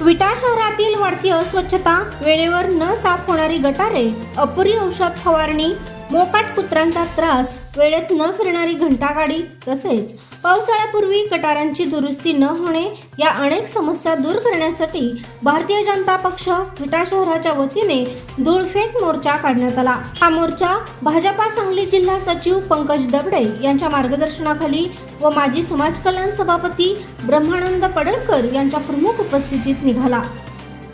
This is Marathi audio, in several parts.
विटा शहरातील वाढती अस्वच्छता वेळेवर न साफ होणारी गटारे अपुरी औषध फवारणी मोकाट कुत्र्यांचा त्रास वेळेत न फिरणारी घंटागाडी तसेच पावसाळ्यापूर्वी गटारांची दुरुस्ती न होणे या अनेक समस्या दूर करण्यासाठी भारतीय जनता पक्ष विटा शहराच्या वतीने धूळफेक मोर्चा काढण्यात आला. हा मोर्चा भाजपा सांगली जिल्हा सचिव पंकज दबडे यांच्या मार्गदर्शनाखाली व माजी समाज कल्याण सभापती ब्रह्मानंद पडळकर यांच्या प्रमुख उपस्थितीत निघाला.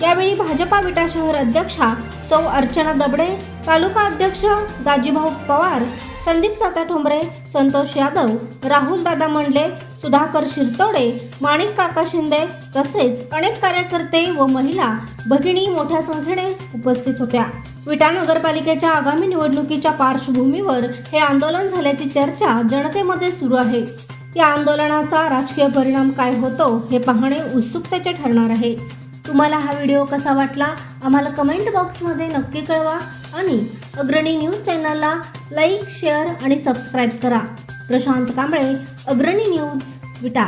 यावेळी भाजपा विटा शहर अध्यक्षा सौ अर्चना दबडे तालुका अध्यक्ष दाजीभाऊ पवार संदीप तात्या ठोंबरे संतोष यादव राहुल दादा मंडले सुधाकर शिरतोडे माणिक काका शिंदे तसेच अनेक कार्यकर्ते व महिला भगिनी मोठ्या संख्येने उपस्थित होत्या. विटा नगरपालिकेच्या आगामी निवडणुकीच्या पार्श्वभूमीवर हे आंदोलन झाल्याची चर्चा जनतेमध्ये सुरू आहे. या आंदोलनाचा राजकीय परिणाम काय होतो हे पाहणे उत्सुकतेचे ठरणार आहे. तुम्हाला हा व्हिडिओ कसा वाटला? आम्हाला कमेंट बॉक्समध्ये नक्की कळवा आणि अग्रणी न्यूज चॅनलला लाईक शेअर आणि सबस्क्राईब करा. प्रशांत कांबळे अग्रणी न्यूज विटा.